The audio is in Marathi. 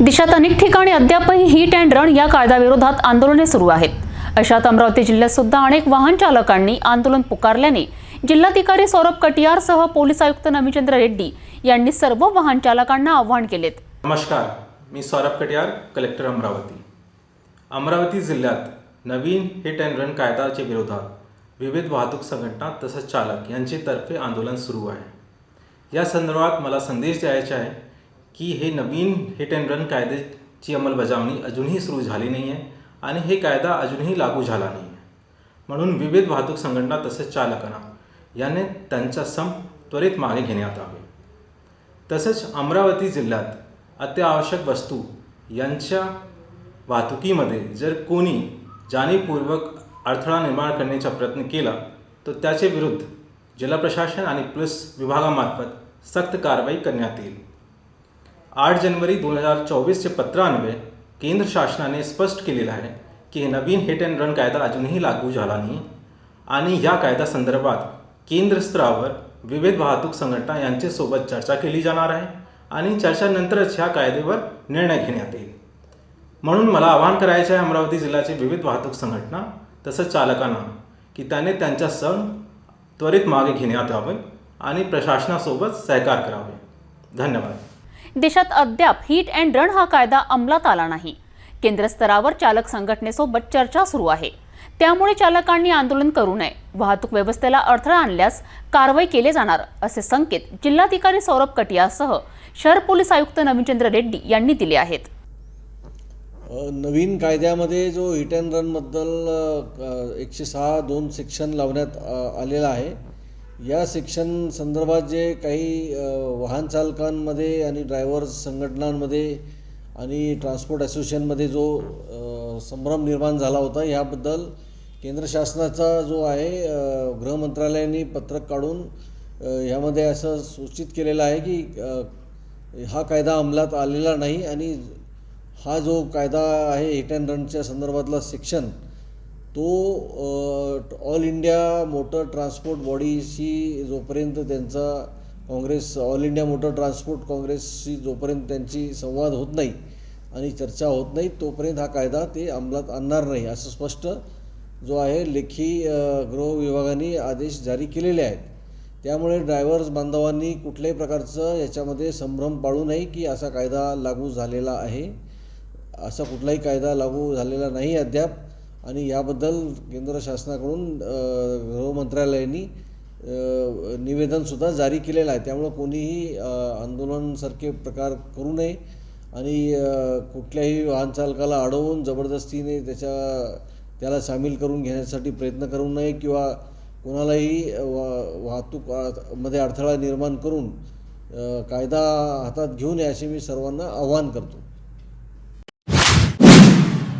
देशात अनेक ठिकाणी अद्यापही हिट अँड रन या कायद्याविरोधात आंदोलने सुरू आहेत. अशात अमरावती जिल्ह्यात सुद्धा अनेक वाहन चालकांनी आंदोलन पुकारल्याने जिल्हाधिकारी सौरभ कटियारसह पोलीस आयुक्त नमीचंद्र रेड्डी यांनी सर्व वाहन चालकांना आव्हान केलेत. नमस्कार मी सौरभ कटियार कलेक्टर अमरावती. अमरावती जिल्ह्यात नवीन हिट अँड रन कायद्याच्या विरोधात विविध वाहतूक संघटना तसंच चालक यांचेतर्फे आंदोलन सुरू आहे. या संदर्भात मला संदेश द्यायचा आहे की हे नवीन हिट अँड रन कायद्याची अंमलबजावणी अजूनही सुरू झाली नाही आहे आणि हे कायदा अजूनही लागू झाला नाही आहे म्हणून विविध वाहतूक संघटना तसेच चालकांना याने त्यांचा सम त्वरित मागे घेण्यात आवे तसंच अमरावती जिल्ह्यात अत्यावश्यक वस्तू यांच्या वाहतुकीमध्ये जर कोणी जाणीवपूर्वक अडथळा निर्माण करण्याचा प्रयत्न केला तर त्याचे विरुद्ध जिल्हा प्रशासन आणि पोलीस विभागामार्फत सक्त कारवाई करण्यात येईल. आठ जानेवारी दोन हजार चोवीसचे पत्रान्वये केंद्र शासनाने स्पष्ट केलेलं आहे की नवीन हिट अँड रन कायदा अजूनही लागू झाला नाही. आणि या कायद्यासंदर्भात केंद्र स्तरावर विविध वाहतूक संघटना यांच्यासोबत चर्चा केली जाणार आहे आणि चर्चानंतरच ह्या कायद्यावर निर्णय घेण्यात येईल. म्हणून मला आवाहन करायचे आहे अमरावती जिल्ह्याचे विविध वाहतूक संघटना तसंच चालकांना की त्याने त्यांचा सण त्वरित मागे घेण्यात यावे आणि प्रशासनासोबत सहकार करावे. धन्यवाद. देशात अद्याप हिट अँड रन हा कायदा अंमलात आला नाही. केंद्र स्तरावर चालक संघटनेसोबत चर्चा सुरू आहे. त्यामुळे चालकांनी आंदोलन करू नये. वाहतूक व्यवस्थेला अडथळा आणल्यास कारवाई केले जाणार असे संकेत जिल्हाधिकारी सौरभ कटियासह शहर पोलीस आयुक्त नवीनचंद्र रेड्डी यांनी दिले आहेत. नवीन कायद्यामध्ये जो हिट अँड रनबद्दल एकशे सहा दोन सेक्शन लावण्यात आलेला आहे या शिक्षण संदर्भात जे काही वाहन चालकांमध्ये आणि ड्रायव्हर्स संघटनांमध्ये आणि ट्रान्सपोर्ट असोसिएशनमध्ये जो संभ्रम निर्माण झाला होता ह्याबद्दल केंद्र शासनाचा जो आहे गृहमंत्रालयाने गृह मंत्रालयाने पत्रक काढून ह्यामध्ये असं सूचित केलेलं आहे की हा कायदा अंमलात आलेला नाही आणि हा जो कायदा आहे हिट अँड रनच्या संदर्भातला शिक्षण तो ऑल इंडिया मोटर ट्रान्सपोर्ट बॉडीशी जोपर्यंत त्यांचा Congress all India motor transport काँग्रेसशी जोपर्यंत त्यांची संवाद होत नाही आणि चर्चा होत नाही तोपर्यंत हा कायदा ते अंमलात आणणार नाही असं स्पष्ट जो आहे लेखी गृह विभागाने आदेश जारी केलेले आहेत. त्यामुळे ड्रायव्हर्स बांधवांनी कुठल्याही प्रकारचं याच्यामध्ये संभ्रम पाळू नये की असा कायदा लागू झालेला आहे. असा कुठलाही कायदा लागू झालेला नाही अद्याप. आणि याबद्दल केंद्र शासनाकडून अ, निवेदनसुद्धा जारी केलेलं आहे. त्यामुळं कोणीही आंदोलनसारखे प्रकार करू नये आणि कुठल्याही वाहनचालकाला अडवून जबरदस्तीने त्याच्या त्याला सामील करून घेण्यासाठी प्रयत्न करू नये किंवा कोणालाही वा वाहतूकमध्ये अडथळा निर्माण करून कायदा हातात घेऊ नये असे मी सर्वांना आवाहन करतो.